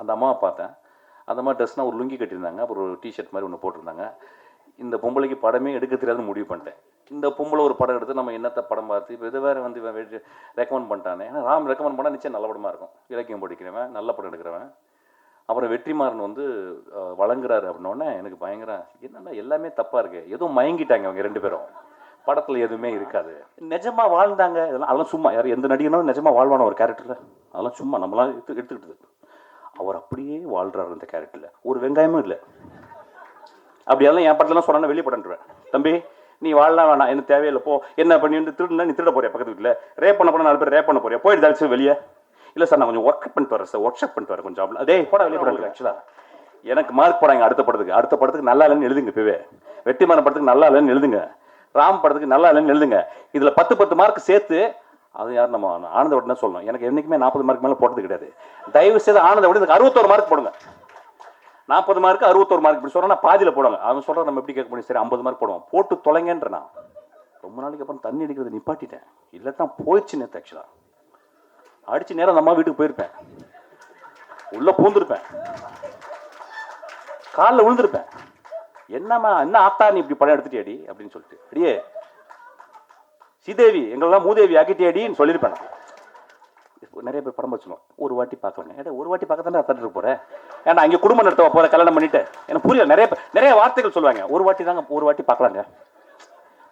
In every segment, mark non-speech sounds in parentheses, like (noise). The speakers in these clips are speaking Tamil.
அந்த அம்மாவை பார்த்தேன். அந்த அம்மா ட்ரெஸ்னால் ஒரு லுங்கி கட்டியிருந்தாங்க. அப்புறம் ஒரு டிஷர்ட் மாதிரி ஒன்று போட்டிருந்தாங்க. இந்த பொம்பளைக்கு படமே எடுக்க தெரியாதுன்னு முடிவு பண்ணிட்டேன். இந்த பொம்பளை ஒரு படம் எடுத்து நம்ம என்னத்த படம் பார்த்து இப்போ இது வேறு வந்து ரெக்கமெண்ட் பண்ணிட்டானே. ஏன்னா ராம் ரெக்கமெண்ட் பண்ணால் நிச்சயம் நல்ல படமாக இருக்கும். இலக்கியம் படிக்கிறவன் நல்ல படம் எடுக்கிறவன். அப்புறம் வெற்றிமாறன் வந்து வழங்குறாரு அப்படின்னோடனே எனக்கு பயங்கர என்னன்னா எல்லாமே தப்பாக இருக்கு. ஏதோ மயங்கிட்டாங்க அவங்க ரெண்டு பேரும். படத்தில் எதுவுமே இருக்காது. நிஜமா வாழ்ந்தாங்க. இதெல்லாம் அதெல்லாம் சும்மா யார் எந்த நடிகனும் நிஜமா வாழ்வான ஒரு கேரக்டரில் அதெல்லாம் சும்மா நம்மளாம் எடுத்து எடுத்துக்கிட்டது. அவர் அப்படியே வாழ்றாரு இந்த கேரக்டரில் ஒரு வெங்காயமும் இல்லை. அப்படியெல்லாம் என் படத்துலாம் சொன்னா வெளியே போட்டுருவேன் தம்பி நீ வாழலாம் வேணாம் எனக்கு தேவையில்லை போ. என்ன பண்ணி திருடுனா நீ திருட போறியா பக்கத்து வீட்டில் ரேப் பண்ண போனால் நாலு பேர் ரேப் பண்ண போறியா? போயிட்டு தாச்சு வெளியே. இல்லை சார் நான் கொஞ்சம் ஒர்க் பண்ணிட்டு வரேன் சார் ஒர்க் ஷாப் பண்ணிட்டு வரேன் கொஞ்சம். ஜாப்ல அதே போட வெளியே போட. ஆக்சுவலாக எனக்கு மார்க் போடாங்க அடுத்த படத்துக்கு. அடுத்த படத்துக்கு நல்லா இல்லைன்னு எழுதுங்க இப்பவே. வெற்றிமான படத்துக்கு நல்லா இல்லைன்னு எழுதுங்க. ராம் படத்துக்கு நல்லா இல்லைன்னு எழுதுங்க. இதில் பத்து பத்து மார்க் சேர்த்து அது யார் நம்ம ஆனந்த விட்டு சொல்லணும். எனக்கு என்றைக்குமே நாற்பது மார்க் மேலே போட்டது கிடையாது. தயவு செய்து ஆனந்த விட அறுபத்தோரு மார்க் போடுங்க. நாற்பது மார்க் அறுபத்தோரு மார்க் இப்படி சொல்கிறேன்னா பாதியில் போடுவாங்க. அவன் சொல்கிற நம்ம எப்படி கேட்க முடியும்? சரி ஐம்பது மார்க் போடுவோம். போட்டு தொலைங்கன்ற நான். ரொம்ப நாளைக்கு அப்புறம் தண்ணி அடிக்கிறது நிப்பாட்டிட்டேன். இல்லாதான் போயிடுச்சு நேற்று ஆக்சுவலாக அடிச்சு நேரம் நம்ம வீட்டுக்கு போயிருப்பேன். உள்ள பூந்திருப்பேன். காலில் விழுந்திருப்பேன். என்னம்மா என்ன ஆத்தா நீ இப்படி படம் எடுத்துட்டியாடி? அப்படின்னு சொல்லிட்டு. அடியே ஸ்ரீதேவி எங்களெல்லாம் மூதேவி அகிட்டேடின்னு சொல்லியிருப்பேன் இப்போ நிறைய பேர் படம் வச்சுக்கணும் ஒரு வாட்டி பார்க்கலாங்க. ஏடா ஒரு வாட்டி பார்க்க தானே தட்டு போகிறேன் ஏன்னா அங்கே குடும்பம் நடத்த போகிற கல்யாணம் பண்ணிட்டு? எனக்கு புரியல நிறைய நிறைய வார்த்தைகள் சொல்லுவாங்க. ஒரு வாட்டி தாங்க ஒரு வாட்டி பார்க்கலாங்க.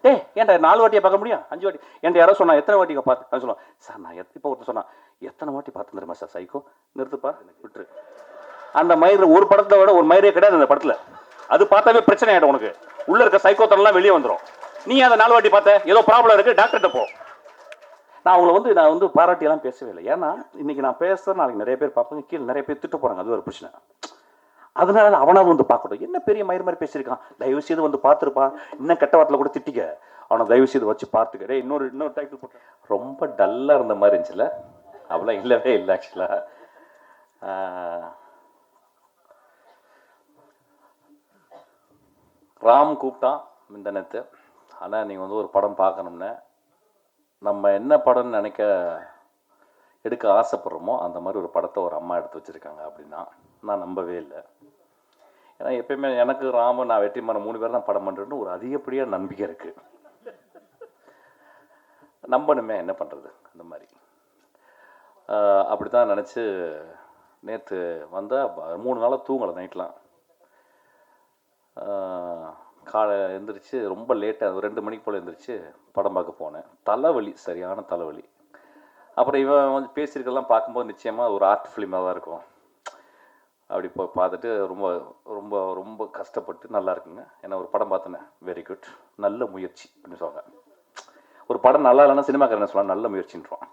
டேய் ஏன்டா நாலு வாட்டியை பார்க்க முடியும்? அஞ்சு வாட்டி. என்கிட்ட யாரோ சொன்னா எத்தனை வாட்டி பார்த்து நான் சொல்லுவேன் சார் நான் எத் இப்போ ஒருத்தர் சொன்னா எத்தனை வாட்டி பார்த்து தெரியுமா சார் சைக்கோ? நிறுத்துப்பா விட்டுரு. அந்த மயிர் ஒரு படத்தை விட ஒரு மயிரே கிடையாது அந்த படத்தில். அது பார்த்தாவே பிரச்சனை ஆகிடும் உனக்கு. உள்ளே இருக்க சைக்கோத்தனம்லாம் வெளியே வந்துடும் நீ அதை நாலு வாட்டி பார்த்த? ஏதோ ப்ராப்ளம் இருக்கு டாக்டர்கிட்ட போ. நான் அவங்கள வந்து நான் வந்து பாராட்டியெல்லாம் பேசவே இல்லை. ஏன்னா இன்னைக்கு நான் பேசுகிறேன் நாளைக்கு நிறைய பேர் பார்ப்பாங்க கீழே நிறைய பேர் திட்ட போறாங்க. அது ஒரு பிரச்சனை. அதனால அவனாவது வந்து பார்க்கட்டும் என்ன பெரிய மயிர் மாதிரி பேசியிருக்கான்? தயவு செய்து வந்து பார்த்துருப்பான். இன்னும் கெட்ட வாரத்தில் கூட திட்டிக்க. அவனை தயவு செய்து வச்சு பார்த்துக்க. இன்னொரு இன்னொரு டைட்டில் போட்டு ரொம்ப டல்லாக இருந்த மாதிரி இருந்துச்சுல? அவ்வளோ இல்லவே இல்லை ஆக்சுவலாக ராம் கூப்பிட்டான் இந்த நேற்று ஆனால் நீங்கள் வந்து ஒரு படம் பார்க்கணும்னு நம்ம என்ன படம்னு நினைக்க எடுக்க ஆசைப்படுறோமோ அந்த மாதிரி ஒரு படத்தை ஒரு அம்மா எடுத்து வச்சுருக்காங்க அப்படின்னா நான் நம்பவே இல்லை. ஏன்னா எப்பயுமே எனக்கு ராம நான் வெற்றிமாறன் மூணு பேர் தான் படம் பண்ணுறேன்னு ஒரு அதிகப்படியாக நம்பிக்கை இருக்குது நம்பணுமே என்ன பண்ணுறது அந்த மாதிரி. அப்படி தான் நினச்சி நேற்று வந்தால் மூணு நாளாக தூங்கலை நைட்லாம். காலை எழுந்திரிச்சு ரொம்ப லேட்டாக ரெண்டு மணிக்கு போல் எழுந்திரிச்சு படம் பார்க்க போனேன். தலைவலி சரியான தலைவலி. அப்புறம் இவன் வந்து பேசியிருக்கெல்லாம் பார்க்கும்போது நிச்சயமாக ஒரு ஆர்ட் ஃபிலிமாக தான் இருக்கும். அப்படி போய் பார்த்துட்டு ரொம்ப ரொம்ப ரொம்ப கஷ்டப்பட்டு நல்லா இருக்குங்க. ஏன்னா ஒரு படம் பார்த்தேனே வெரி குட் நல்ல முயற்சி அப்படின்னு சொல்லுவாங்க ஒரு படம் நல்லா இல்லைன்னா சினிமாக்காரன் சொல்லுவாங்க நல்ல முயற்சின்றான்.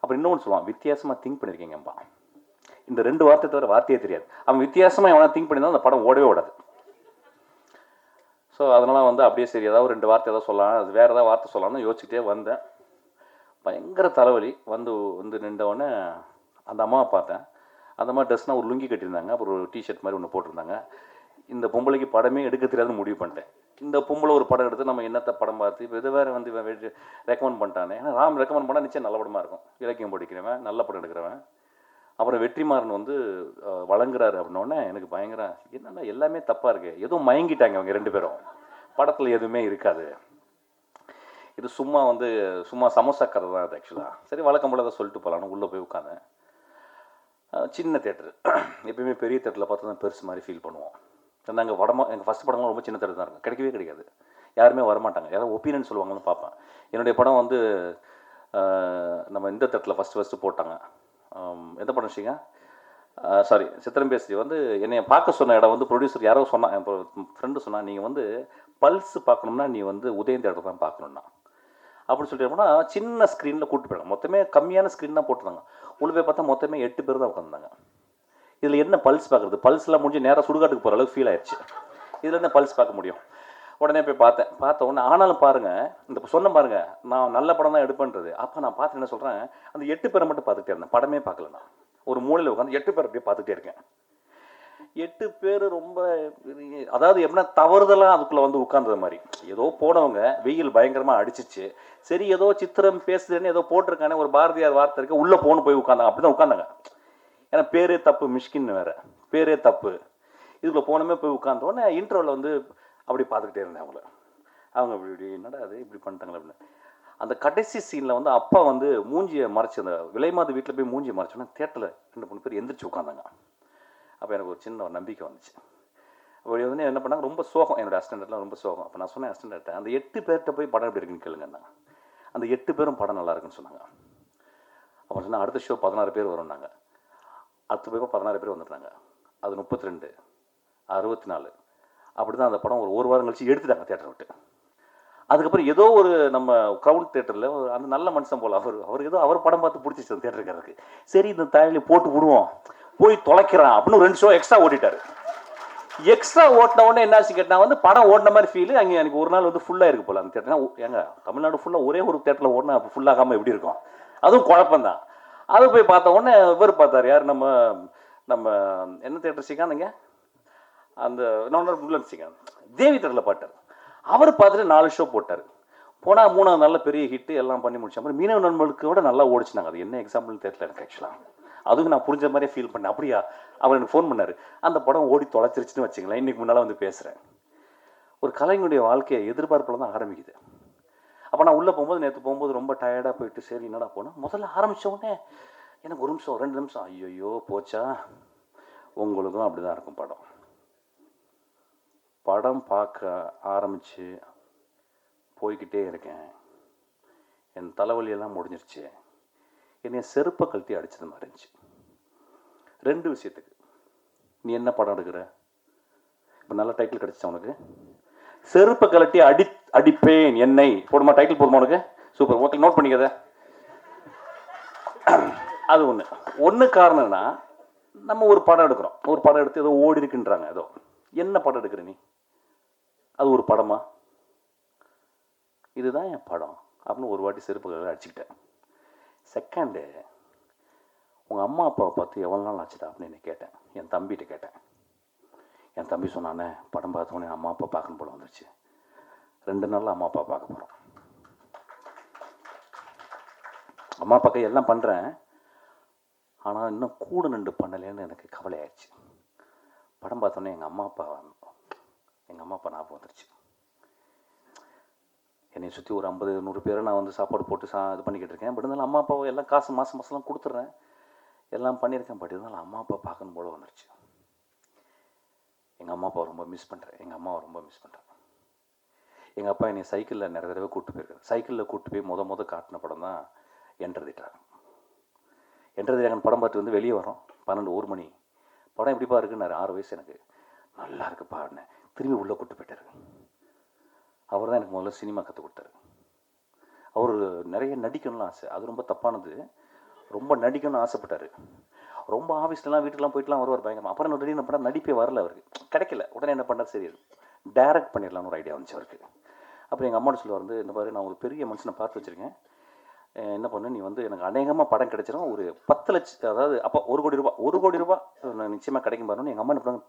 அப்புறம் இன்னொன்று சொல்லுவான் வித்தியாசமாக திங்க் பண்ணியிருக்கீங்கப்பா. இந்த ரெண்டு வார்த்தை தவிர வார்த்தையே தெரியாது. அவன் வித்தியாசமாக எவனா திங்க் பண்ணியிருந்தா அந்த படம் ஓடவே ஓடாது. ஸோ அதனால் வந்து அப்படியே சரி ஏதாவது ஒரு ரெண்டு வார்த்தை ஏதாவது சொல்லலாம். அது வேறு ஏதாவது வார்த்தை சொல்லலாம்னு யோசிச்சுட்டே வந்தேன். பயங்கர தலைவலி வந்து வந்து நின்றவொடனே அந்த அம்மாவை பார்த்தேன். அந்த அம்மா ட்ரெஸ்னால் ஒரு லுங்கி கட்டியிருந்தாங்க. அப்புறம் ஒரு டிஷர்ட் மாதிரி ஒன்று போட்டிருந்தாங்க. இந்த பொம்பளைக்கு படமே எடுக்க தெரியாதுன்னு முடிவு பண்ணிட்டேன். இந்த பொம்பளை ஒரு படம் எடுத்து நம்ம என்னத்தை படம் பார்த்து இப்போ இது வேறு வந்து ரெக்கமெண்ட் பண்ணிட்டானே. ஏன்னா ராம் ரெக்கமெண்ட் பண்ணால் நிச்சயம் நல்ல படமாக இருக்கும். இலக்கியம் படிக்கிறவன் நல்ல படம் எடுக்கிறவன். அப்புறம் வெற்றிமாறன் வந்து வழங்குறாரு அப்படின்னோடனே எனக்கு பயங்கர என்னன்னா எல்லாமே தப்பாக இருக்குது ஏதோ மயங்கிட்டாங்க அவங்க ரெண்டு பேரும். படத்தில் எதுவுமே இருக்காது. இது சும்மா வந்து சும்மா சமோசா கதை தான் அது ஆக்சுவலாக சரி வழக்கம் போல அதை சொல்லிட்டு போகலான்னு உள்ளே போய் உட்காந்தேன் சின்ன தேட்டரு (clears throat) எப்பயுமே பெரிய தேட்டரில் பார்த்து தான் பெருசு மாதிரி ஃபீல் பண்ணுவோம். நாங்கள் வடமா எங்கள் ஃபஸ்ட் படம்லாம் ரொம்ப சின்ன தேட்டர் தான் இருக்கும். கிடைக்கவே கிடைக்காது. யாருமே வரமாட்டாங்க. யாராவது ஒப்பீனியன் சொல்லுவாங்கன்னு பார்ப்பேன். என்னுடைய படம் வந்து நம்ம இந்த தேட்டரில் ஃபஸ்ட்டு ஃபஸ்ட்டு போட்டாங்க. எந்த படம் வச்சிங்க சாரி சித்திரம்பேசி வந்து என்னை பார்க்க சொன்ன இடம் வந்து ப்ரொடியூசர் யாரோ சொன்னான் என் ஃப்ரெண்டு சொன்னான் நீங்கள் வந்து பல்ஸ் பார்க்கணும்னா நீ வந்து உதயந்த இடத்துல தான் பார்க்கணுன்னா அப்படி சொல்லிட்டோம்னா சின்ன ஸ்க்ரீனில் கூப்பிட்டு போயிடலாம் மொத்தமே கம்மியான ஸ்க்ரீன் தான் போட்டிருந்தாங்க. உள்ள போய் பார்த்தா மொத்தமே எட்டு பேர் தான் உட்காந்தாங்க இதில் என்ன பல்ஸ் பார்க்குறது? பல்ஸ்லாம் முடிஞ்சு நேராக சுடுகாட்டுக்கு போகிற அளவுக்கு ஃபீல் ஆயிடுச்சு இதில் என்ன பல்ஸ் பார்க்க முடியும்? உடனே போய் பார்த்தேன். பார்த்த உடனே ஆனாலும் பாருங்க இந்த சொன்ன பாருங்கள் நான் நல்ல படம் தான் எடுப்பேன்றது. அப்போ நான் பார்த்து என்ன சொல்கிறேன் அந்த எட்டு பேரை மட்டும் பார்த்துட்டே இருந்தேன். படமே பார்க்கல நான். ஒரு மூலையில் உட்காந்து எட்டு பேர் அப்படியே பார்த்துட்டே இருக்கேன். எட்டு பேர் ரொம்ப அதாவது எப்படின்னா தவறுதலாக அதுக்குள்ளே வந்து உட்கார்ந்தது மாதிரி. ஏதோ போனவங்க வெயில் பயங்கரமாக அடிச்சிச்சு. சரி ஏதோ சித்திரம் பேசுதுன்னு ஏதோ போட்டிருக்கானே ஒரு பாரதியார் வார்த்தை இருக்கு உள்ளே போன்னு போய் உட்காந்தாங்க அப்படி தான் உட்காந்தாங்க ஏன்னா பேரே தப்பு மிஷ்கின் வேற. பேரே தப்பு. இதுக்குள்ளே போனமே போய் உட்கார்ந்த உடனே இன்டர்வலில் வந்து அப்படி பார்த்துக்கிட்டே இருந்தேன் அவங்கள. அவங்க இப்படி இப்படி என்னடா அது இப்படி பண்ணிட்டாங்களே அப்படின்னு. அந்த கடைசி சீனில் வந்து அப்பா வந்து மூஞ்சியை மறைச்சு அந்த விலைமாது வீட்டில் போய் மூஞ்சியை மறைச்சோன்னா தேட்டரில் ரெண்டு மூணு பேர் எந்திரிச்சு உட்காந்தாங்க அப்போ எனக்கு ஒரு சின்ன ஒரு நம்பிக்கை வந்துச்சு. அப்படி வந்து என்ன பண்ணாங்க ரொம்ப சோகம். என்னோடய அஸ்டண்டர்லாம் ரொம்ப சோகம். அப்போ நான் சொன்னேன் அஸ்டண்டர்ட்ட அந்த எட்டு பேர்கிட்ட போய் படம் எப்படி இருக்குன்னு கேளுங்கன்னாங்க அந்த எட்டு பேரும் படம் நல்லா இருக்குன்னு சொன்னாங்க. அப்புறம் சொன்னால் அடுத்த ஷோ பதினாறு பேர் வரும்னாங்க. அடுத்த போய் பதினாறு பேர் வந்துட்டாங்க. அது முப்பத்தி ரெண்டு அறுபத்தி நாலு. அப்படி தான் அந்த படம் ஒரு ஒரு வாரம் கழிச்சு எடுத்துட்டாங்க தேட்டரை விட்டு. அதுக்கப்புறம் ஏதோ ஒரு நம்ம க்ரௌண்ட் தேட்டரில் அந்த நல்ல மனுஷன் போல அவர். அவர் ஏதோ அவர் படம் பார்த்து பிடிச்சிச்சு அந்த தேட்டருக்காரருக்கு சரி இந்த தாயில போட்டு விடுவோம். போய் தொலைக்கிறான் அப்படின்னு ரெண்டு ஷோ எக்ஸ்ட்ரா ஓட்டிட்டாரு. எக்ஸ்ட்ரா ஓட்டின உடனே என்னாச்சு கேட்டால் வந்து படம் ஓடின மாதிரி ஃபீல் அங்கே எனக்கு ஒரு நாள் வந்து ஃபுல்லாக இருக்கு போல அந்த தேட்டர் ஏங்க தமிழ்நாடு ஃபுல்லாக ஒரே ஒரு தேட்டரில் ஓடினா ஃபுல்லாகாமல் எப்படி இருக்கும்? அதுவும் குழப்பம்தான். அது போய் பார்த்த உடனே இவர் பார்த்தார் யார் நம்ம நம்ம என்ன தேட்டர் சிக்கானுங்க அந்த இன்னொன்று முள்ளன் தேவி தேட்டரில் பாட்டார். அவர் பார்த்துட்டு நாலு ஷோ போட்டார். போனால் மூணாவது நல்ல பெரிய ஹிட்டு எல்லாம் பண்ணி முடிச்ச மாதிரி மீனவ நண்பர்களுக்கு விட நல்லா ஓடிச்சுனாங்க. அது என்ன எக்ஸாம்பிள் தெரியல எனக்கு ஆக்சுவலாக அதுவும் நான் புரிஞ்ச மாதிரியே ஃபீல் பண்ணேன். அப்படியா? அவர் எனக்கு ஃபோன் பண்ணார். அந்த படம் ஓடி தொலைச்சிருச்சுன்னு வச்சுங்களேன் இன்றைக்கி முன்னால் வந்து பேசுகிறேன் ஒரு கலைஞனுடைய வாழ்க்கையை எதிர்பார்ப்பில் தான் ஆரம்பிக்குது. அப்போ நான் உள்ளே போகும்போது நேற்று போகும்போது ரொம்ப டயர்டாக போயிட்டு சரி என்னடா போனேன் முதல்ல ஆரம்பிச்ச உடனே எனக்கு ஒரு நிமிஷம் ரெண்டு நிமிஷம் ஐயோ போச்சா? உங்களுக்கும் அப்படி தான் இருக்கும் படம். படம் பார்க்க ஆரம்பித்து போய்கிட்டே இருக்கேன். என் தலைவலியெல்லாம் முடிஞ்சிருச்சு. என்னை செருப்பை கழட்டி அடிச்சது மாதிரி இருந்துச்சு. ரெண்டு விஷயத்துக்கு. நீ என்ன படம் எடுக்கிற? இப்போ நல்ல டைட்டில் கிடச்சிச்சா உனக்கு? செருப்பை கழட்டி அடி அடிப்பேன் என்னை. போடுமா டைட்டில் போடுமா உனக்கு? சூப்பர் ஓகே நோட் பண்ணிக்கத. அது ஒன்று ஒன்று காரணம்னா நம்ம ஒரு படம் எடுக்கிறோம். ஒரு படம் எடுத்து ஏதோ ஓடி இருக்குன்றாங்க ஏதோ. என்ன படம் எடுக்கிற நீ? அது ஒரு படமா? இதுதான் என் படம் அப்படின்னு ஒரு வாட்டி செருப்பு அடிச்சுக்கிட்டேன். செகண்டு உங்கள் அம்மா அப்பாவை பார்த்து எவ்வளோ நாள் ஆச்சுடா அப்படின்னு கேட்டேன். என் தம்பிகிட்ட கேட்டேன். என் தம்பி சொன்னானே படம் பார்த்தோன்னே அம்மா அப்பா பார்க்கணும் போல வந்துருச்சு. ரெண்டு நாளில் அம்மா அப்பா பார்க்க போகிறோம் அம்மா அப்பா கை எல்லாம் பண்ணுறேன் ஆனால் இன்னும் கூட நின்று பண்ணலேன்னு எனக்கு கவலையாயிடுச்சு. படம் பார்த்தோன்னே எங்கள் அம்மா அப்பா எங்கள் அம்மா அப்பா ஞாபகம் வந்துருச்சு. என்னை சுற்றி ஒரு ஐம்பது நூறு பேரை நான் வந்து சாப்பாடு போட்டு சா இது பண்ணிக்கிட்டு இருக்கேன். பட் இருந்தாலும் அம்மா அப்பாவை எல்லாம் காசு மாதம் மாதம்லாம் கொடுத்துட்றேன் எல்லாம் பண்ணியிருக்கேன். பட் இருந்தாலும் அம்மா அப்பா பார்க்கணும் போல வந்துருச்சு. எங்கள் அம்மா அப்பாவை ரொம்ப மிஸ் பண்ணுறேன் எங்கள் அம்மாவை ரொம்ப மிஸ் பண்ணுறேன் எங்கள் அப்பா என்னை சைக்கிளில் நிறைய தடவை கூப்பிட்டு போயிருக்காரு. சைக்கிளில் கூப்பிட்டு போய் முத முத காட்டின படம் தான் என்றதிட்டாங்க என்றதிட்டாங்க படம் பார்த்து வந்து வெளியே வரோம். பன்னெண்டு ஒரு மணி. படம் எப்படிப்பா இருக்குன்னாரு? ஆறு வயசு எனக்கு. நல்லா இருக்குப்பான்னு திரும்பி உள்ளே கூட்டு போயிட்டார். அவர் தான் எனக்கு முதல்ல சினிமா கற்றுக் கொடுத்தாரு. அவர் நிறைய நடிக்கணும்னு ஆசை. அது ரொம்ப தப்பானது. ரொம்ப நடிக்கணும்னு ஆசைப்பட்டார். ரொம்ப ஆஃபீஸ்லலாம் வீட்டுக்குலாம் போயிட்டுலாம் வருவார் பயங்கரமாக அப்புறம் என்ன என்ன பண்ணால் நடிப்பே வரல அவருக்கு. கிடைக்கல. உடனே என்ன பண்ணார்? சரி டைரக்ட் பண்ணிடலாம்னு ஒரு ஐடியா வந்துச்சு அவருக்கு. அப்புறம் எங்கள் அம்மாட்ட சொல்லுவார் வந்து இந்த மாதிரி நான் ஒரு பெரிய மனுஷனை பார்த்து வச்சுருக்கேன். என்ன பண்ணு நீ வந்து எனக்கு அநேகமாக படம் கிடைச்சிடும் ஒரு பத்து லட்சம் அதாவது அப்போ ஒரு கோடி ரூபாய் ஒரு கோடி ரூபா நிச்சயமாக கிடைக்கும் பாருன்னு எங்கள் அம்மா என்ன பண்ணுவாங்க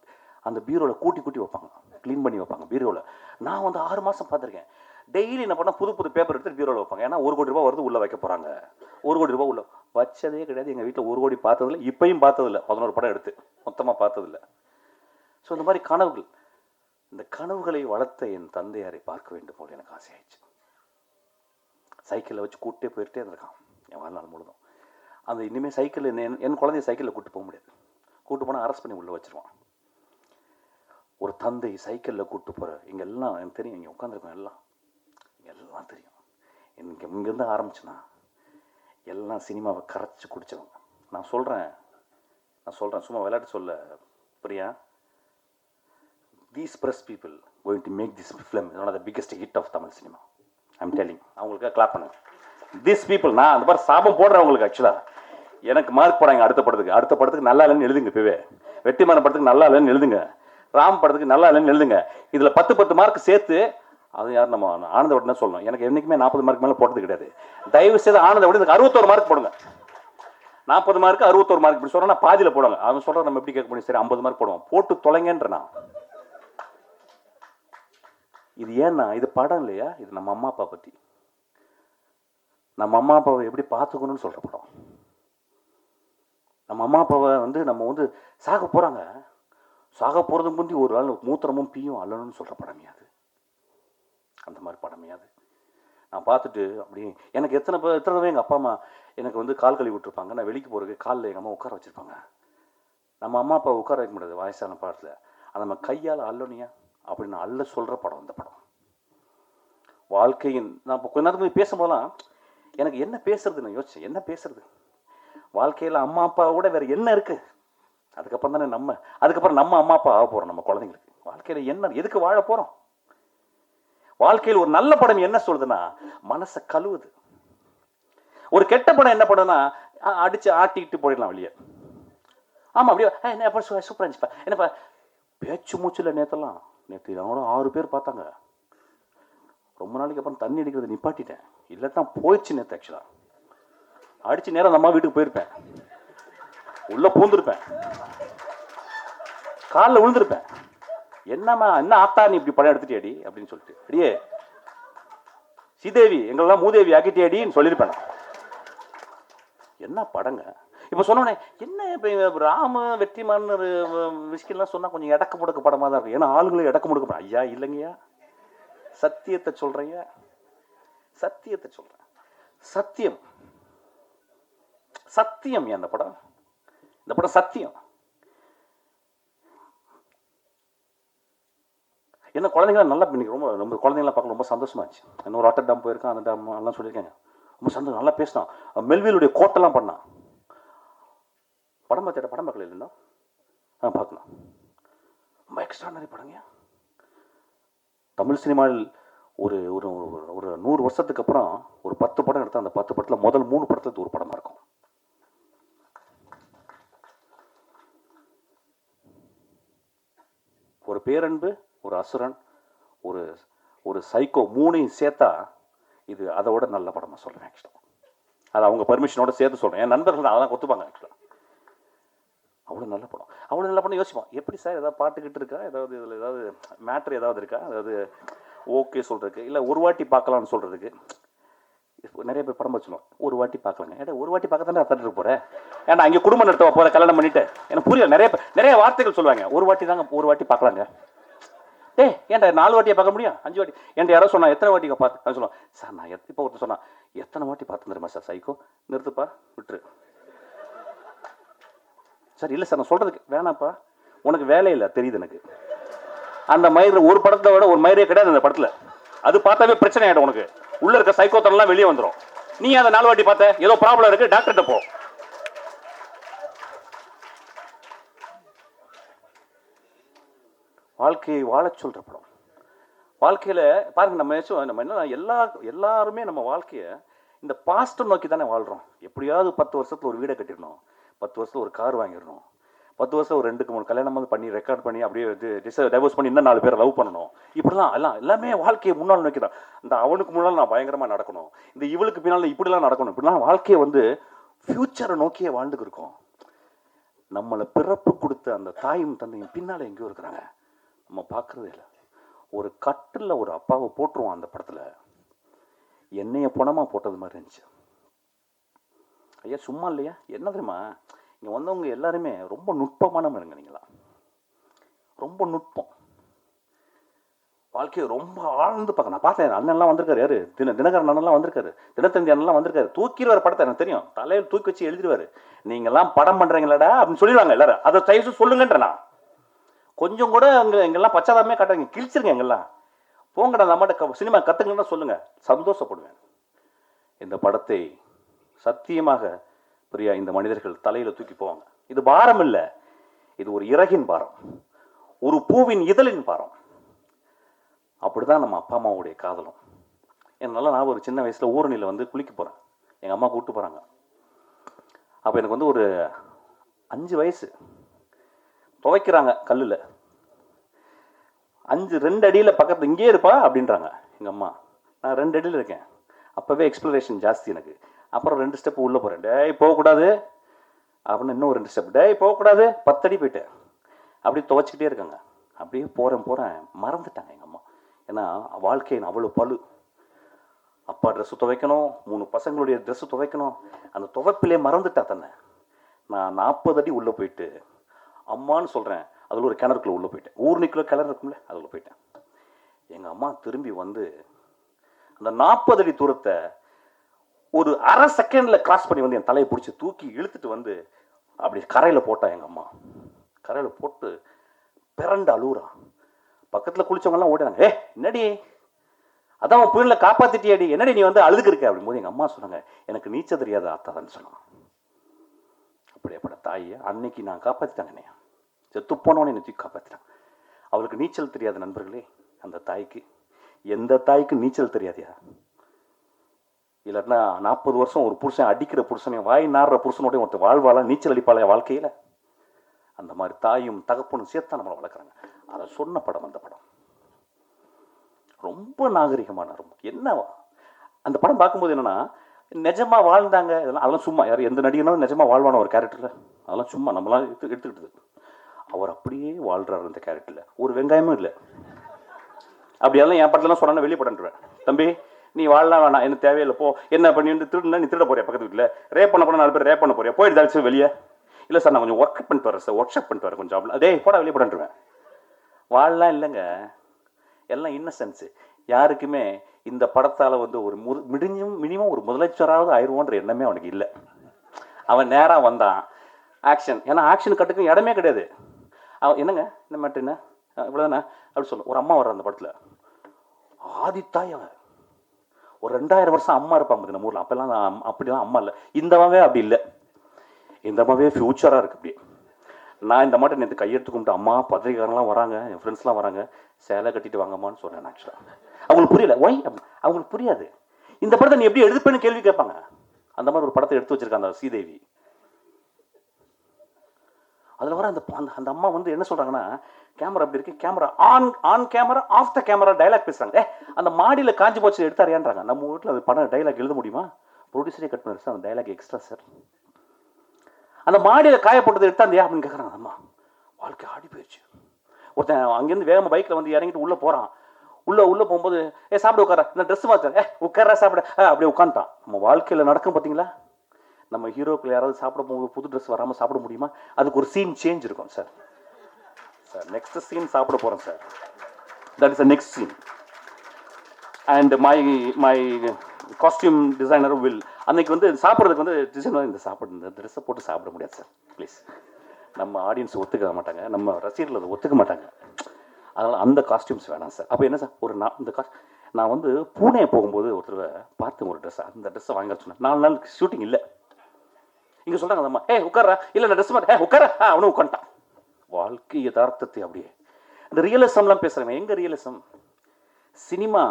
அந்த பீரோவில் கூட்டி கூட்டி வைப்பாங்க. க்ளீன் பண்ணி வைப்பாங்க பீரோவில் நான் வந்து ஆறு மாதம் பார்த்துருக்கேன். டெய்லி என்ன பண்ணால் புது புது பேப்பர் எடுத்து பீரோவில் வைப்பாங்க. ஏன்னா ஒரு கோடி ரூபாய் வருது உள்ளே வைக்க போகிறாங்க ஒரு கோடி ரூபா உள்ள வச்சதே கிடையாது. எங்கள் வீட்டில் ஒரு கோடி பார்த்ததில்ல. இப்பையும் பார்த்ததில்ல. பதினோரு படம் எடுத்து. மொத்தமாக பார்த்ததில்ல. ஸோ இந்த மாதிரி கனவுகள். இந்த கனவுகளை வளர்த்த என் தந்தையாரை பார்க்க வேண்டும் போல எனக்கு ஆசையாயிடுச்சு. சைக்கிளில் வச்சு கூட்டே போயிட்டே இருந்திருக்கான். என் வாழ்நாள் முழுதும். அந்த இனிமேல் சைக்கிள் என் என் குழந்தைய சைக்கிளில் கூட்டு போக முடியாது. கூப்பிட்டு போனால் அரெஸ்ட் பண்ணி உள்ளே வச்சிருவான். ஒரு தந்தை சைக்கிளில் கூப்பிட்டு போகிற இங்கே எல்லாம் எனக்கு தெரியும். இங்கே உட்காந்துருக்கோம் எல்லாம். எல்லாம் தெரியும். இங்கே இங்கேருந்து ஆரம்பிச்சுன்னா எல்லாம் சினிமாவை கரைச்சி குடிச்சவங்க நான் சொல்கிறேன் நான் சொல்கிறேன் சும்மா விளையாட்டு சொல்ல. Priya? These press people going to make this film one of the biggest hit of Tamil cinema I'm telling அவங்களுக்காக கிளாப் பண்ணுங்க. திஸ் பீப்புள் நான் அந்த மாதிரி சாபம் போடுறேன் அவங்களுக்கு ஆக்சுவலாக எனக்கு மார்க் போடாங்க அடுத்த படத்துக்கு. அடுத்த படத்துக்கு நல்லா இல்லைன்னு எழுதுங்க இப்போவே. வெற்றிமான படத்துக்கு நல்லா இல்லைன்னு எழுதுங்க. ராம் படத்துக்கு நல்லா இல்லைன்னு எழுதுங்க. இதில் பத்து பத்து மார்க் சேர்த்து அது யார் நம்ம ஆனந்த விட்டு சொல்லணும். எனக்கு என்றைக்குமே நாற்பது மார்க் மேலே போட்டது கிடையாது. தயவு செய்து ஆனந்த விட எனக்கு அறுபத்தோரு மார்க் போடுங்க. நாற்பது மார்க் அறுபத்தோரு மார்க் இப்படி நான் பாதியில் போடுவாங்க. அவன் சொல்கிற நம்ம எப்படி கேட்க முடியும்? சரி ஐம்பது மார்க் போடுவோம். போட்டு தொலைங்கன்ற நான். இது ஏன்னா இது படம் இல்லையா? இது நம்ம அம்மா அப்பா பற்றி நம்ம அம்மா அப்பாவை எப்படி பார்த்துக்கணும்னு சொல்கிற படம். நம்ம அம்மா அப்பாவை வந்து நம்ம வந்து சாக போகிறாங்க சாக போகிறது முந்தி ஒரு நாள் மூத்திரமும் பீயும் அல்லணும்னு சொல்கிற படமே அது. அந்த மாதிரி படமே அது. நான் பார்த்துட்டு அப்படியே எனக்கு எத்தனை பேர் எத்தனை தடவை எங்கள் அப்பா அம்மா எனக்கு வந்து கால் கழுவி விட்டுருப்பாங்க. நான் வெளிக்கு போகிறதுக்கு காலில் எங்கள் அம்மா உட்கார வச்சுருப்பாங்க. நம்ம அம்மா அப்பா உட்கார வைக்க முடியாது வயசான பாடத்தில். அது நம்ம கையால் அல்லணியா அப்படின்னு அல்ல சொல்கிற படம் அந்த படம். வாழ்க்கையின் நான் இப்போ கொஞ்ச நேரத்துக்கு பேசும்போதெல்லாம் எனக்கு என்ன பேசுறது நான் யோசிச்சேன். என்ன பேசுறது? வாழ்க்கையில் அம்மா அப்பாவோட வேறு என்ன இருக்குது அதுக்கப்புறம் தானே நம்ம அதுக்கப்புறம் நம்ம அம்மா அப்பா ஆக போகிறோம் நம்ம குழந்தைங்களுக்கு. வாழ்க்கையில் என்ன எதுக்கு வாழ போகிறோம் வாழ்க்கையில் ஒரு நல்ல படம் என்ன சொல்லுதுன்னா மனசை கழுவுது. ஒரு கெட்ட படம் என்ன படம்னா அடிச்சு ஆட்டிக்கிட்டு போயிடலாம் வெளியே. ஆமா அப்படியே என்ன அப்பா சூப்பராக இருந்துச்சுப்பா என்னப்பா? பேச்சு மூச்சில் நேத்தெல்லாம் நேற்று அவனும் ஆறு பேர் பார்த்தாங்க. ரொம்ப நாளைக்கு அப்புறம் தண்ணி அடிக்கிறத நிப்பாட்டிட்டேன். இல்லாட்டா போயிடுச்சு நேற்று ஆக்சுவலாக அடிச்சு நேரம் நம்ம வீட்டுக்கு போயிருப்பேன். உள்ள பூந்திருப்பேன். காலில் விழுந்திருப்பேன். என்னம்மா என்ன ஆத்தா நீ இப்படி படம் எடுத்துட்டியாடி அப்படின்னு சொல்லிட்டு. அடியே ஸ்ரீதேவி எங்களெல்லாம் மூதேவி ஆக்கிட்டியாடின்னு சொல்லியிருப்பேன் என்ன படங்க? இப்போ சொன்னோடனே என்ன இப்போ ராம வெற்றிமான் விஷயம்லாம் சொன்னால் கொஞ்சம் இடக்கு முடக்க படமாக தான் இருக்கும். ஏன்னா ஆளுங்களும் இடக்கு முடக்க படம். ஐயா இல்லைங்கய்யா. சத்தியத்தை சொல்கிறேங்க சத்தியத்தை சொல்கிறேன் சத்தியம். சத்தியம் அந்த படம்? இந்த படம் சத்தியம். என்ன குழந்தைங்களாம் நல்லா இன்னைக்கு ரொம்ப ரொம்ப குழந்தைங்களாம் பார்க்க ரொம்ப சந்தோஷமா இருந்துச்சு. இன்னொரு ஆட்டர் டேம் போயிருக்கான் அந்த டேம் எல்லாம் சொல்லியிருக்காங்க. ரொம்ப சந்தோஷம் நல்லா பேசினான். மெல்வியலுடைய கோட்டெல்லாம் பண்ணான். படம் பார்த்துட்ட படம் பார்க்கல இல்லைன்னா? ஆ பார்க்கலாம். ரொம்ப எக்ஸ்ட்ரானரி படங்க. தமிழ் சினிமாவில் ஒரு ஒரு ஒரு- ஒரு நூறு வருஷத்துக்கு அப்புறம் ஒரு பத்து படம் எடுத்தால் அந்த பத்து படத்தில் முதல் மூணு படத்தில் ஒரு படமாக இருக்கும். ஒரு பேரன்பு ஒரு அசுரன் ஒரு ஒரு சைக்கோ மூணையும் சேர்த்தா இது அதோட நல்ல படமாக சொல்கிறேன் ஆக்சுவலாக அது அவங்க பர்மிஷனோட சேர்த்து சொல்கிறேன் என் நண்பர்கள் அதெல்லாம் கொத்துப்பாங்க ஆக்சுவலாக அவ்வளோ நல்ல படம். அவ்வளோ நல்ல படம் யோசிப்போம். எப்படி சார் ஏதாவது பாட்டுக்கிட்டு இருக்கா? ஏதாவது இதில் ஏதாவது மேட்ரு ஏதாவது இருக்கா? அதாவது ஓகே சொல்கிறதுக்கு இல்லை ஒரு வாட்டி பார்க்கலாம்னு சொல்கிறதுக்கு நிறைய பேர் படம் வச்சுருவோம் ஒரு வாட்டி பார்க்கலங்க ஏடா ஒரு வாட்டி பார்க்க தானே தட்டுட்டு போகிறேன் ஏன்னா அங்கே குடும்பம் நடத்த போகிற கல்யாணம் பண்ணிட்டு. எனக்கு புரியல நிறைய பேர் நிறைய வார்த்தைகள் சொல்லுவாங்க ஒரு வாட்டி தாங்க ஒரு வாட்டி பார்க்கலாங்க டேய் ஏன்டா நாலு வாட்டியை பார்க்க முடியும்? அஞ்சு வாட்டி? என்கிட்ட யாரோ சொன்னா எத்தனை வாட்டி பார்த்து சொல்லுவான் சார் நான் எத் இப்போ ஒருத்தர் சொன்னா எத்தனை வாட்டி பார்த்து தெரியுமா சார்? சைக்கோ நிறுத்துப்பா விட்டுரு. சார் இல்லை சார் நான் சொல்கிறதுக்கு வேணாப்பா உனக்கு வேலை இல்லை தெரியுது எனக்கு. அந்த மயிர் ஒரு படத்தை விட ஒரு மயிரே கிடையாது அந்த படத்தில். அது பார்த்தாவே பிரச்சனை ஆகிடும் உனக்கு. உள்ள இருக்க சைக்கோத்தனம்லாம் வெளியே வந்துடும் நீ அதை நாலு வாட்டி பார்த்த? ஏதோ ப்ராப்ளம் இருக்கு. டாக்டர்கிட்ட போ. வாழ்க்கையை வாழச் சொல்ற படம். வாழ்க்கையில பாருங்க நம்ம நம்ம என்ன எல்லா எல்லாருமே நம்ம வாழ்க்கையை இந்த பாஸ்ட்டை நோக்கி தானே வாழ்றோம். எப்படியாவது பத்து வருஷத்துல ஒரு வீடை கட்டிடணும். பத்து வருஷத்துல ஒரு கார் வாங்கிடணும். பத்து வருஷம் ஒரு ரெண்டுக்கு மூணு கல்யாணம் வந்து பண்ணி ரெக்கார்ட் பண்ணி அப்படியே இது டைவர்ஸ் பண்ணி இன்னும் நாலு பேர் லவ் பண்ணணும். இப்படிலாம் எல்லாம் எல்லாமே வாழ்க்கையை முன்னால் நோக்கி தான் இந்த அவனுக்கு முன்னால் நான் பயங்கரமா நடக்கணும். இந்த இவளுக்கு பின்னால் இப்படிலாம் நடக்கணும். இப்படிலாம் வாழ்க்கையை வந்து ஃப்யூச்சரை நோக்கியே வாழ்ந்துக்கு இருக்கோம். நம்மளை பிறப்பு கொடுத்த அந்த தாயும் தந்தையும் பின்னால எங்கேயோ இருக்கிறாங்க. நம்ம பார்க்குறதே இல்லை. ஒரு கட்டில் ஒரு அப்பாவை போட்டுருவோம் அந்த படத்துல. என்னைய பணமா போட்டது மாதிரி இருந்துச்சு. ஐயா சும்மா இல்லையா? என்ன தெரியுமா? இங்க வந்தவங்க எல்லாருமே ரொம்ப நுட்பமானவங்க நீங்களா? ரொம்ப நுட்பம். வாழ்க்கையை ரொம்ப ஆழ்ந்து பார்க்க நான் பார்த்தேன் அண்ணன்லாம் வந்திருக்காரு யாரு? தின தினகரன் அண்ணன்லாம் வந்திருக்காரு தினத்தந்தி அண்ணன்லாம் வந்திருக்காரு தூக்கிடுவார் படத்தை எனக்கு தெரியும். தலையில் தூக்கி வச்சு எழுதிடுவாரு. நீங்கள்லாம் படம் பண்றீங்களடா அப்படின்னு சொல்லிடுவாங்க எல்லாரும். அதை தயவு சொல்லுங்கன்ற நான். கொஞ்சம் கூட அங்க எங்கெல்லாம் பச்சாதாமே காட்டுறீங்க கிழிச்சிருங்க எங்கெல்லாம். போங்கடா அந்த அம்மாட்ட சினிமா கத்துக்கணும்னு சொல்லுங்க. சந்தோஷப்படுவேன். இந்த படத்தை சத்தியமாக சரியா இந்த மனிதர்கள் தலையில தூக்கி போவாங்க. இது பாரம் இல்ல. இது ஒரு இறகின் பாரம். ஒரு பூவின் இதழின் பாரம். அப்படிதான் நம்ம அப்பா அம்மாவுடைய காதலும். என்னால நான் ஒரு சின்ன வயசுல ஊரணியில் வந்து குளிக்க போறேன். எங்க அம்மா கூப்பிட்டு போறாங்க. அப்ப எனக்கு வந்து ஒரு அஞ்சு வயசு. துவைக்கிறாங்க கல்லுல. அஞ்சு ரெண்டு அடியில பக்கத்துல இங்கே இருப்பா அப்படின்றாங்க எங்க அம்மா. நான் ரெண்டு அடியில் இருக்கேன். அப்பவே எக்ஸ்ப்ளரேஷன் ஜாஸ்தி எனக்கு. அப்புறம் ரெண்டு ஸ்டெப் உள்ளே போகிறேன் டேய் போகக்கூடாது. அப்படின்னு இன்னும் ரெண்டு ஸ்டெப் டேய் போகக்கூடாது. பத்தடி போயிட்டேன் அப்படியே துவைச்சிக்கிட்டே இருக்காங்க. அப்படியே போகிறேன் போகிறேன் மறந்துட்டாங்க எங்கள் அம்மா. ஏன்னா வாழ்க்கையின் அவ்வளோ பழு அப்பா ட்ரெஸ்ஸு துவைக்கணும். மூணு பசங்களுடைய ட்ரெஸ்ஸு துவைக்கணும். அந்த துவைப்பிலே மறந்துட்டா தன்னை. நான் நாற்பது அடி உள்ளே போயிட்டு அம்மான்னு சொல்கிறேன் அதில் ஒரு கிணறுக்குள்ள உள்ளே போயிட்டேன். ஊர்னிக்குள்ள கிணறு இருக்கும்ல அதில் போயிட்டேன். எங்கள் அம்மா திரும்பி வந்து அந்த நாற்பது அடி தூரத்தை ஒரு அரை செகண்டில் கிராஸ் பண்ணி வந்து என் தலையை பிடிச்சி தூக்கி இழுத்துட்டு வந்து அப்படி கரையில் போட்டா எங்கள் அம்மா. கரையில் போட்டு பிறண்டு அழுகுறா பக்கத்தில் குளிச்சவங்கலாம் ஓடினாங்க. ஏ என்னடி? அதான் உன் புயலில் காப்பாற்றிட்டியாடி என்னடி நீ வந்து அழுதுக்கிருக்க அப்படிங்கும்போது எங்கள் அம்மா சொன்னாங்க எனக்கு நீச்சல் தெரியாத அத்தாதான்னு சொன்னான். அப்படியேப்பட தாயை. அன்னைக்கு நான் காப்பாற்றிட்டாங்க என்னையா செத்து போனவனே என்னை தூக்கி காப்பாற்றிட்டான் அவளுக்கு நீச்சல் தெரியாத நண்பர்களே அந்த தாய்க்கு. எந்த தாய்க்கு நீச்சல் தெரியாதியா? இல்லைன்னா நாற்பது வருஷம் ஒரு புருஷன் அடிக்கிற புருஷனை வாய் நாடுற புருஷனோடய ஒருத்தர் வாழ்வாளா நீச்சல் அடிப்பாளா வாழ்க்கையில்? அந்த மாதிரி தாயும் தகப்பனும் சேர்த்தா நம்மளை வளர்க்குறாங்க. அதை சொன்ன படம் அந்த படம். ரொம்ப நாகரிகமான ரொம்ப. என்ன அந்த படம் பார்க்கும்போது என்னன்னா நிஜமா வாழ்ந்தாங்க. இதெல்லாம் அதெல்லாம் சும்மா யார் எந்த நடிகனாலும் நிஜமா வாழ்வான ஒரு கேரக்டரில் அதெல்லாம் சும்மா நம்மளாம் எடுத்து எடுத்துக்கிட்டது. அவர் அப்படியே வாழ்றாரு அந்த கேரக்டர்ல ஒரு வெங்காயமும் இல்லை. அப்படியெல்லாம் என் படத்துலலாம் சொன்னா வெளியே படன்றுவேன் தம்பி நீ வாழலாம் வேணாம் என்ன தேவையில்லை போ. என்ன பண்ணி வந்து திருடுனா நீ திருட போறியா பக்கத்து வீட்டில் ரேப் பண்ண போனால் நாலு பேர் ரேப் பண்ண போறியா? போயிட்டு தாச்சு வெளியே. இல்லை சார் நான் கொஞ்சம் ஒர்க் பண்ணிட்டு வரேன் சார் ஒர்க் ஷாப் பண்ணிட்டு வரேன் கொஞ்சம் ஜாப்ல அதே போட வெளியே போட்டுருவேன் வாழலாம் இல்லைங்க. எல்லாம் இன்னசென்ஸு யாருக்குமே இந்த படத்தால் வந்து ஒரு மு மிடிஞ்சும் மினிமம் ஒரு முதலமைச்சராவது ஆயிடுவோன்ற எண்ணமே அவனுக்கு இல்லை. அவன் நேராக வந்தான். ஆக்ஷன் ஏன்னா ஆக்ஷன் கட்டுக்கும் இடமே கிடையாது. அவன் என்னங்க? என்ன? மேட்டு இவ்வளோதானே அப்படி சொல்லும் ஒரு அம்மா வர்ற அந்த படத்தில். ஆதித்தாய் அவன். ஒரு ரெண்டாயிரம் வருஷம் அம்மா இருப்பாங்க நம்ம ஊரில். அப்போல்லாம் அப்படிலாம் அம்மா இல்லை. இந்தமாவே அப்படி இல்லை. இந்தமாவே ஃப்யூச்சராக இருக்குது அப்படி. நான் இந்த மாட்டை நேற்று கையெடுத்து கும்பிட்டு அம்மா பத்திரிக்காரங்களாம் வராங்க என் ஃப்ரெண்ட்ஸ்லாம் வராங்க. சேலை கட்டிட்டு வாங்கம்மான்னு சொன்னேன் ஆக்சுவலாக அவங்களுக்கு புரியல. ஒய் அவங்களுக்கு புரியாது. இந்த படத்தை நீ எப்படி எடுப்பேன்னு கேள்வி கேட்பாங்க. அந்த மாதிரி ஒரு படத்தை எடுத்து வச்சிருக்காங்க அந்த சீதேவி. அதில் வர அந்த அந்த அந்த அம்மா வந்து என்ன சொல்கிறாங்கன்னா கேமரா அப்படி இருக்கு camera on on camera off the camera dialogue பேசுகிறாங்க ஏ அந்த மாடியில் காஞ்சி போச்சு எடுத்தாரியான்றாங்க நம்ம வீட்டில் அது படம் டைலாக் எழுத முடியுமா? ப்ரொடியூசரே கட் பண்ணி சார் அந்த டைலாக் எக்ஸ்ட்ரா சார் அந்த மாடியில் காயப்பட்டது எடுத்தாந்தியா அப்படின்னு கேட்குறாங்க அம்மா. வாழ்க்கை ஆடி போயிடுச்சு. ஒருத்தன் அங்கேருந்து வேகமாக பைக்கில் வந்து இறங்கிட்டு உள்ளே போகிறான் உள்ளே உள்ளே போகும்போது ஏ சாப்பிட உட்கார இந்த ட்ரெஸ் மாற்றேன் ஏ உட்கார சாப்பிட. ஆ அப்படியே உட்காந்துட்டான் நம்ம வாழ்க்கையில் நடக்கும் பார்த்தீங்களா நம்ம ஹீரோக்கள் யாராவது சாப்பிட போகும்போது புது ட்ரெஸ் வராமல் சாப்பிட முடியுமா? அதுக்கு ஒரு சீன் சேஞ்ச் இருக்கும் சார் சார் நெக்ஸ்ட் சீன் சாப்பிட போகிறோம் sir that is a next scene and my my costume designer will அன்னைக்கு வந்து சாப்பிட்றதுக்கு வந்து டிசைனர் இந்த சாப்பிட இந்த ட்ரெஸ்ஸை போட்டு சாப்பிட முடியாது சார் ப்ளீஸ் நம்ம ஆடியன்ஸ் ஒத்துக்க மாட்டாங்க. நம்ம ரசிகர்கள் அதை ஒத்துக்க மாட்டாங்க. அதனால் அந்த காஸ்டியூம்ஸ் வேணாம் சார் அப்போ என்ன சார் ஒரு நான் இந்த காஸ்ட் நான் வந்து பூனே போகும்போது ஒருத்தர் பார்த்து பார்த்தேன் ஒரு ட்ரெஸ் அந்த ட்ரெஸ்ஸை வாங்க சொன்னேன் நாலு நாள் ஷூட்டிங் இல்லை. இங்கே சொல்கிறாங்க அம்மா ஏ உட்காரா இல்லை நான் ட்ரெஸ் மாட்டேன். ஏ உட்கார அவனும் உட்காந்துட்டான் வாழ்க்கை யதார்த்தத்தை அப்படியே. இந்த ரியலிசம்லாம் பேசுகிறாங்க எங்கே realism cinema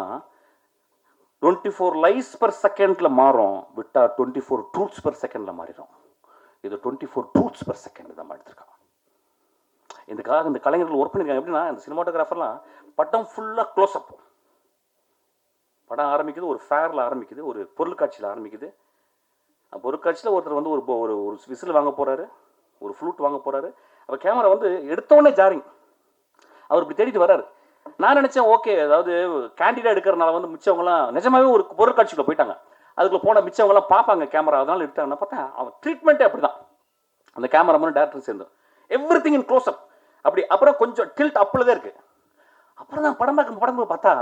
twenty four lives per செகண்டில் மாறும் விட்டா டுவெண்ட்டி ஃபோர் ட்ரூத்ஸ் பர் செகண்டில் மாறிடும். இது twenty four truths per second தான் எடுத்திருக்கான் இதுக்காக இந்த கலைஞர்கள் ஒர்க் பண்ணியிருக்காங்க. எப்படின்னா இந்த சினிமாட்டோகிராஃபர்லாம் படம் ஃபுல்லாக க்ளோஸ் அப் படம் ஆரம்பிக்குது ஒரு ஃபேரில் ஆரம்பிக்குது ஒரு பொருட்காட்சியில் ஆரம்பிக்குது. அந்த பொருட்காட்சியில் ஒருத்தர் வந்து ஒரு ஒரு ஒரு விசில் வாங்க போகிறாரு ஒரு ஃப்ளூட் வாங்க போகிறாரு அப்போ கேமரா வந்து எடுத்தோடனே ஜாரிங் அவர் இப்படி தேடிட்டு வர்றாரு. நான் நினச்சேன் ஓகே அதாவது கேண்டிடேட் எடுக்கிறனால வந்து மிச்சவங்களாம் நிஜமாவே ஒரு பொருட்காட்சிக்குள்ள போயிட்டாங்க. அதுக்குள்ள போன மிச்சவங்களாம் பார்ப்பாங்க கேமரா அதனால எடுத்தாங்க பார்த்தா அவன் ட்ரீட்மெண்ட்டே அப்படி தான் அந்த கேமராமேன் டேரக்டர் சேர்ந்து. Everything in close up அப்படி அப்புறம் கொஞ்சம் டில்ட் அப்பில் தான் இருக்குது அப்புறம் தான் படம் பார்க்க படம் பார்த்தா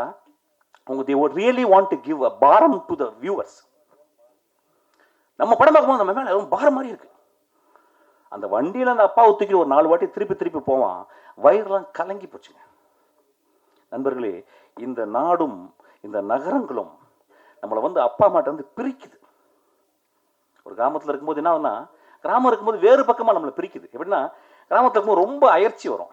அவங்க they really want to give a form to the viewers நம்ம படம் பார்க்கும்போது நம்ம மேலே ரொம்ப பாரம் மாதிரி இருக்கு. அந்த வண்டியில் அந்த அப்பா தூக்கி ஒரு நாலு வாட்டி திருப்பி திருப்பி போவான். வயிறுலாம் கலங்கி போச்சுங்க. நண்பர்களே இந்த நாடும் இந்த நகரங்களும் நம்மளை வந்து அப்பா அம்மாட்ட வந்து பிரிக்குது. ஒரு கிராமத்தில் இருக்கும்போது என்ன ஆகும்னா கிராமம் இருக்கும்போது வேறு பக்கமாக நம்மளை பிரிக்குது. எப்படின்னா கிராமத்தில் இருக்கும்போது ரொம்ப அயற்சி வரும்.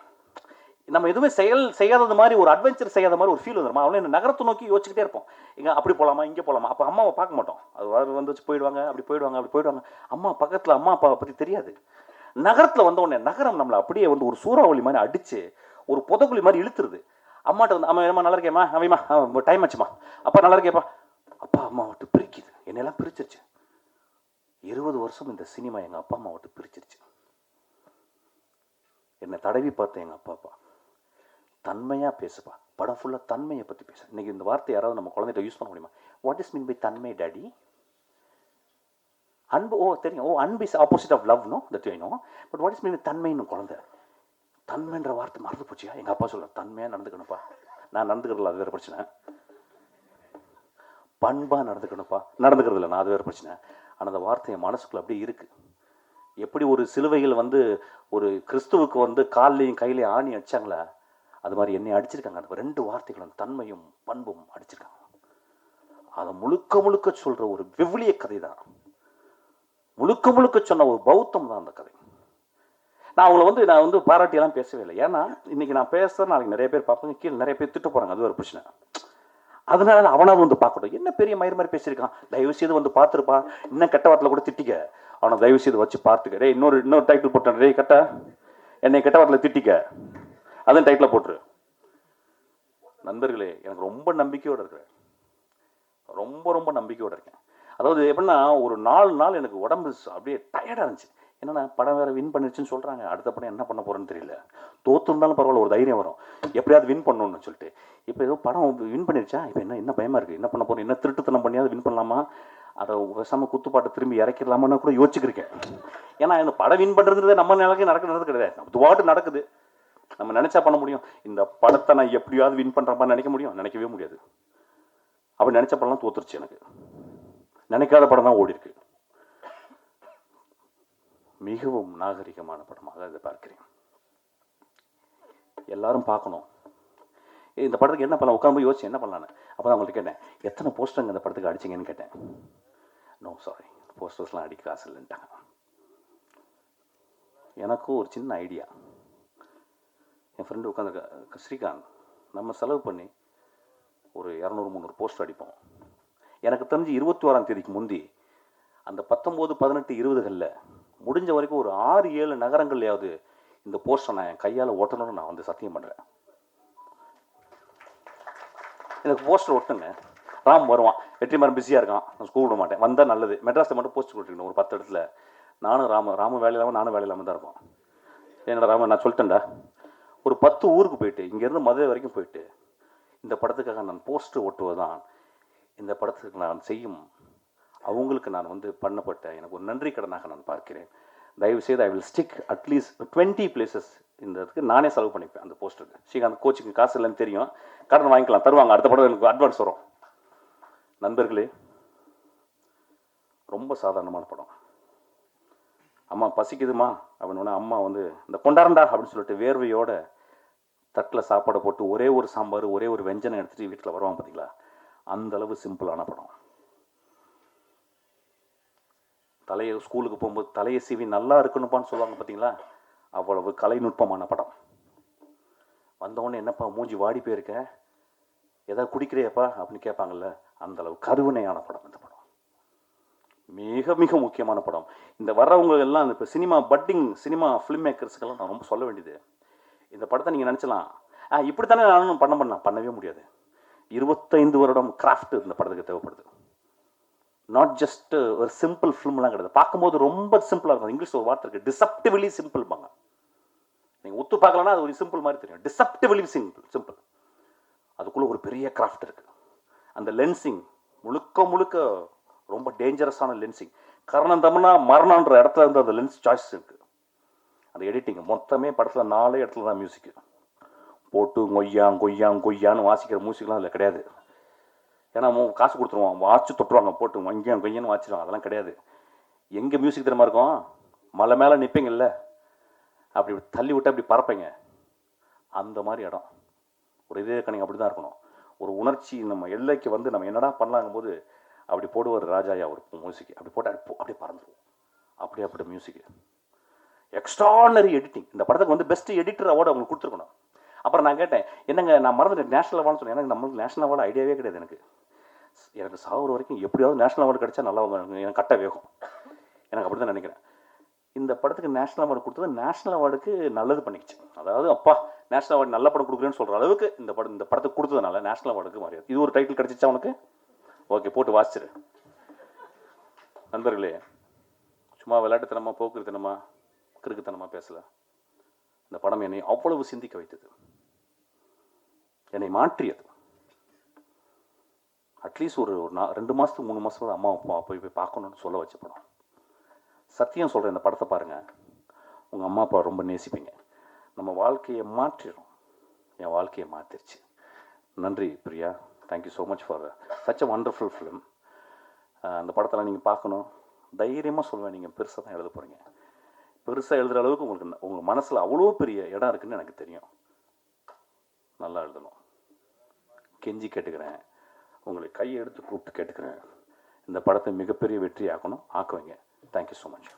நம்ம எதுவுமே செயல் செய்யாதது மாதிரி ஒரு அட்வென்ச்சர் செய்யாத மாதிரி ஒரு ஃபீல் வந்துடும் அவனே நகரத்தை நோக்கி யோசிச்சுக்கிட்டே இருப்போம் இங்கே அப்படி போகலாமா இங்கே போகலாமா அப்போ அம்மாவை பார்க்க மாட்டோம். அது வர வந்து வச்சு போயிடுவாங்க அப்படி போயிடுவாங்க அப்படி போயிடுவாங்க. அம்மா பக்கத்தில் அம்மா அப்பாவை பற்றி தெரியாது. நகரத்தில் வந்த உடனே நகரம் நம்மளை அப்படியே வந்து ஒரு சூறாவளி மாதிரி அடித்து ஒரு புதக்குழி மாதிரி இழுத்துருது. அம்மாட்ட வந்து அம்மா என்னம்மா நல்லா இருக்கேம்மா? அவைமா டைம் ஆச்சுமா அப்பா நல்லா இருக்கேப்பா. அப்பா அம்மா விட்டு பிரிக்குது. என்னெல்லாம் பிரிச்சிருச்சு. இருபது வருஷம் இந்த சினிமா எங்கள் அப்பா அம்மா விட்டு பிரிச்சிருச்சு. என்னை தடவி பார்த்தேன் எங்கள் அப்பா அப்பா தன்மையாக பேசுப்பா. படம் ஃபுல்லாக தன்மையை பற்றி பேச. இன்றைக்கி இந்த வார்த்தை யாராவது நம்ம குழந்தைகிட்ட யூஸ் பண்ண முடியுமா? வாட் இஸ் மீன் பை தன்மை டாடி அன்பு ஓ தெரியும். ஓ அன்பு is opposite of love no that no but what is mean தன்மைன்னு குழந்தை? தன்மைன்ற வார்த்தை மறந்து போச்சியா? எங்கள் அப்பா சொல்ல தன்மையாக நடந்துக்கணும்ப்பா. நான் நடந்துக்கிறதுல அது வேறு பிரச்சனை. பண்பாக நடந்துக்கணும்ப்பா. நடந்துக்கிறது இல்லை நான் அது வேறு பிரச்சனை. ஆனால் அந்த வார்த்தை என் மனசுக்குள்ள அப்படியே இருக்குது எப்படி ஒரு சிலுவையில் வந்து ஒரு கிறிஸ்துவுக்கு வந்து கால்லையும் கையிலையும் ஆணி வச்சாங்களே அது மாதிரி என்னை அடிச்சிருக்காங்க. அந்த ரெண்டு வார்த்தைகளும் தன்மையும் பண்பும் அடிச்சிருக்காங்க. அதை முழுக்க முழுக்க சொல்ற ஒரு விவிலிய கதை தான் முழுக்க முழுக்க சொன்ன ஒரு பௌத்தம் தான் அந்த கதை. நான் அவங்கள வந்து நான் வந்து பாராட்டியெல்லாம் பேசவே இல்லை. ஏன்னா இன்னைக்கு நான் பேசுறது நாளைக்கு நிறைய பேர் பார்ப்பாங்க கீழே நிறைய பேர் திட்டு போறாங்க. அது ஒரு பிரச்சனை. அதனால அவனாவது வந்து பார்க்கட்டும். என்ன பெரிய மயிர் மாதிரி பேசியிருக்கான்? தயவு செய்து வந்து பார்த்துருப்பான். இன்னும் கெட்ட வார்த்தையில கூட திட்டிக்க. அவனை தயவு செய்து வச்சு பார்த்துக்க. டேய் இன்னொரு இன்னொரு டைட்டில் போட்டான். டேய் கட்ட. என்னை கெட்ட வார்த்தையில திட்டிக்க. அதான் டைட்டில் போட்டுரு. நண்பர்களே எனக்கு ரொம்ப நம்பிக்கையோடு இருக்கிறேன் ரொம்ப ரொம்ப நம்பிக்கையோடு இருக்கேன். அதாவது எப்படின்னா ஒரு நாலு நாள் எனக்கு உடம்பு அப்படியே டயர்டாக இருந்துச்சு. என்னன்னா படம் வேற வின் பண்ணிருச்சுன்னு சொல்கிறாங்க அடுத்த படம் என்ன பண்ண போகிறேன்னு தெரியல. தோத்துருந்தாலும் பரவாயில்ல ஒரு தைரியம் வரும். எப்படியாவது வின் பண்ணணும்னு சொல்லிட்டு. இப்போ ஏதோ படம் வின் பண்ணிருச்சா? இப்போ என்ன என்ன பயமாக இருக்குது என்ன பண்ண போகிறோம் என்ன திருட்டுத்தனம் பண்ணியாவது வின் பண்ணலாமா? அதை பேசாம குத்துப்பாட்டை திரும்பி இறக்கிடலாமான்னு கூட யோசிச்சுக்கிருக்கேன் ஏன்னா இந்த படம் வின் பண்ணுறதுன்றதே நம்ம நிலைக்கு நடக்கிறது கிடையாது. துவாட்டு நடக்குது. நம்ம நினைச்சா பண்ண முடியும். இந்த படத்தை நான் எப்படியாவது வின் பண்ற மாதிரி நினைக்க முடியும்? நினைக்கவே முடியாது. அப்படி நினைச்ச படம்லாம் தோத்துருச்சு எனக்கு. நினைக்காத படம் தான் ஓடி இருக்கு மிகவும் நாகரிகமான படமாக இதை பார்க்கிறேன். எல்லாரும் பார்க்கணும். ஏய், இந்த படத்துக்கு என்ன பண்ணலாம்? உட்காந்து யோசிச்சு என்ன பண்ணலான்னு அப்போ தான் அவங்கள்ட்ட கேட்டேன். எத்தனை போஸ்டருங்க இந்த படத்துக்கு அடிச்சிங்கன்னு கேட்டேன். நோ சாரி போஸ்டர்ஸ்லாம் அடிக்க காசு இல்லைன்ட்டாங்க. எனக்கும் ஒரு சின்ன ஐடியா என் ஃப்ரெண்டு உட்காந்துருக்க ஸ்ரீகாந்த் நம்ம செலவு பண்ணி ஒரு இரநூறு முந்நூறு போஸ்ட் அடிப்போம். எனக்கு தெரிஞ்சு இருபத்தி ஓராம் தேதிக்கு முந்தி அந்த பத்தொம்போது பதினெட்டு இருபதுகளில் முடிஞ்ச வரைக்கும் ஒரு ஆறு ஏழு நகரங்கள்லையாவது இந்த போஸ்டை நான் என் கையால் ஓட்டணும்னு நான் வந்து சத்தியம் பண்ணுறேன் எனக்கு போஸ்டர் ஒட்டுங்க. ராம் வருவான். வெற்றிமாறன் பிஸியாக இருக்கான். நான் ஸ்கூல் விட மாட்டேன். வந்தால் நல்லது. மெட்ராஸில் மட்டும் போஸ்ட் கொடுத்துருக்கணும். ஒரு பத்து இடத்துல. நானும் ராம ராம வேலை இல்லாமல் நானும் வேலை இல்லாமல் தான் இருப்போம். என்னடா ராம நான் சொல்லிட்டேன்டா. ஒரு பத்து ஊருக்கு போயிட்டு இங்கேருந்து மதுரை வரைக்கும் போயிட்டு இந்த படத்துக்காக நான் போஸ்டர் ஒட்டுவதுதான். இந்த படத்துக்கு நான் செய்யும் அவங்களுக்கு நான் வந்து பண்ணப்பட்ட எனக்கு ஒரு நன்றி கடனாக நான் பார்க்கிறேன். தயவு செய்து I will stick at least twenty places இந்த இதுக்கு நானே செலவு பண்ணிப்பேன் அந்த போஸ்டருக்கு ஸ்ரீகாந்த் கோச்சிங் காசு இல்லைன்னு தெரியும். கடன் வாங்கிக்கலாம் தருவாங்க. அடுத்த படம் எனக்கு அட்வான்ஸ் வரும். நண்பர்களே ரொம்ப சாதாரணமான படம். அம்மா பசிக்குதுமா? அப்படின்னு அம்மா வந்து இந்த கொண்டாரண்டா அப்படின்னு சொல்லிட்டு வேர்வையோட தட்டில் சாப்பாடை போட்டு ஒரே ஒரு சாம்பார் ஒரே ஒரு வெஞ்சனம் எடுத்துகிட்டு வீட்டில் வருவான் பார்த்தீங்களா அந்த அளவு சிம்பிளான படம். தலையை ஸ்கூலுக்கு போகும்போது தலையை சீவி நல்லா இருக்கணுப்பான்னு சொல்லுவாங்க பார்த்தீங்களா அவ்வளவு கலைநுட்பமான படம். வந்தவொடனே என்னப்பா மூஞ்சி வாடி போயிருக்க? ஏதாவது குடிக்கிறியப்பா? அப்படின்னு கேட்பாங்கல்ல. அந்த அளவு கருவினையான படம் இந்த படம். மிக மிக முக்கியமான படம். இந்த வர்றவங்க எல்லாம் இப்போ சினிமா பட்டிங் சினிமா ஃபிலிம் மேக்கர்ஸ்க்கெல்லாம் நான் ரொம்ப சொல்ல வேண்டியது. இந்த படத்தை நீங்கள் நினச்சலாம். ஆ இப்படித்தானே நானும் பண்ண பண்ணலாம் பண்ணவே முடியாது. இருபத்தைந்து வருடம் கிராஃப்ட் இந்த படத்துக்கு தேவைப்படுது. நாட் ஜஸ்ட் ஒரு சிம்பிள் ஃபிலிம்லாம் கிடையாது. பார்க்கும்போது ரொம்ப சிம்பிளாக இருக்கும். இங்கிலீஷ் ஒரு வார்த்தை இருக்குது டிசப்டிவ்லி சிம்பிள்பாங்க நீங்கள் ஒத்து பார்க்கலன்னா அது ஒரு சிம்பிள் மாதிரி தெரியும். டிசப்டிவ்லி சிம்பிள் சிம்பிள் அதுக்குள்ளே ஒரு பெரிய கிராஃப்ட் இருக்குது அந்த லென்சிங் முழுக்க முழுக்க ரொம்ப டேஞ்சரஸான லென்சிங் கரணம் தம்னா மரணன்ற இடத்துல இருந்து அந்த லென்ஸ் சாய்ஸ் இருக்குது அந்த எடிட்டிங் மொத்தமே படத்தில் நாலே இடத்துல தான் மியூசிக்கு போட்டு கொய்யாங் கொய்யாங் கொய்யான்னு வாசிக்கிற மியூசிக்லாம் அதில் கிடையாது. ஏன்னா அவன் காசு கொடுத்துருவான். வாட்ச் தொட்டுருவாங்க. போட்டு வங்கியம் கொய்யான்னு வாச்சிடுவாங்க அதெல்லாம் கிடையாது. எங்கே மியூசிக் தெரியுமா இருக்கும்? மலை மேலே நிற்பீங்கல்ல அப்படி தள்ளி விட்டு அப்படி பறப்பீங்க. அந்த மாதிரி இடம். ஒரு இதே கணிங்க அப்படி தான் இருக்கணும். ஒரு உணர்ச்சி நம்ம எல்லைக்கு வந்து நம்ம என்னடா பண்ணலாங்கும் போது அப்படி போடுவார் ராஜாயா ஒரு மியூசிக் அப்படி போட்டு அப்படி போ- அப்படியே பறந்துருவோம் அப்படியே அப்படி மியூசிக்கு எக்ஸ்ட்ரானரி எடிட்டிங் இந்த படத்துக்கு வந்து பெஸ்ட் எடிட்டர் அவார்டு அவங்களுக்கு கொடுத்துருக்கணும். அப்புறம் நான் கேட்டேன் என்னங்க நான் மறந்துட்டேன் நேஷனல் அவார்டு சொன்னேன். எனக்கு நம்மளுக்கு நேஷனல் அவார்டு ஐடியாவே கிடையாது எனக்கு. எனக்கு சாகுற வரைக்கும் எப்படியாவது நேஷனல் அவார்டு கிடைச்சா நல்லா எனக்கு கட்ட வேகம். எனக்கு அப்படி தான் நினைக்கிறேன். இந்த படத்துக்கு நேஷனல் அவார்டு கொடுத்தது நேஷனல் அவார்டுக்கு நல்லது பண்ணிக்கிச்சு. அதாவது அப்பா நேஷனல் அவார்டு நல்ல படம் கொடுக்குறேன்னு சொல்கிற அளவுக்கு இந்த படம் இந்த படத்துக்கு கொடுத்ததுனால நேஷனல் அவார்டுக்கு மரியாதை இது ஒரு டைட்டில் கிடைச்சிச்சா உனக்கு? ஓகே போட்டு வாசிச்சிரு. நண்பர்களே சும்மா விளையாட்டுத்தனமா போக்குறத்தனமா கிறுக்குத்தனமாக பேசல. இந்த படம் என்னை அவ்வளவு சிந்திக்க வைத்தது. என்னை மாற்றியது. அட்லீஸ்ட் ஒரு ஒரு நா ரெண்டு மாதத்துக்கு மூணு மாதம் அம்மா அப்பா போய் போய் பார்க்கணும்னு சொல்ல வச்ச படம். சத்தியம் சொல்கிறேன் இந்த படத்தை பாருங்கள் உங்கள் அம்மா அப்பா ரொம்ப நேசிப்பீங்க. நம்ம வாழ்க்கையை மாற்றிடும். என் வாழ்க்கையை மாற்றிருச்சு நன்றி Priya. Thank you so much for such a wonderful film அந்த படத்தில் நீங்கள் பார்க்கணும். தைரியமாக சொல்லுவேன் நீங்கள் பெருசாக தான் எழுத போகிறீங்க பெருசாக எழுதுகிற அளவுக்கு உங்களுக்கு உங்கள் மனசில் அவ்வளோ பெரிய இடம் இருக்குதுன்னு எனக்கு தெரியும். நல்லா எழுதணும். கெஞ்சி கேட்டுக்கிறேன். உங்களை கையை எடுத்து கூப்பிட்டு கேட்டுக்கிறேன். இந்த படத்தை மிகப்பெரிய வெற்றி ஆக்கணும் ஆக்குவீங்க தேங்க்யூ ஸோ மச்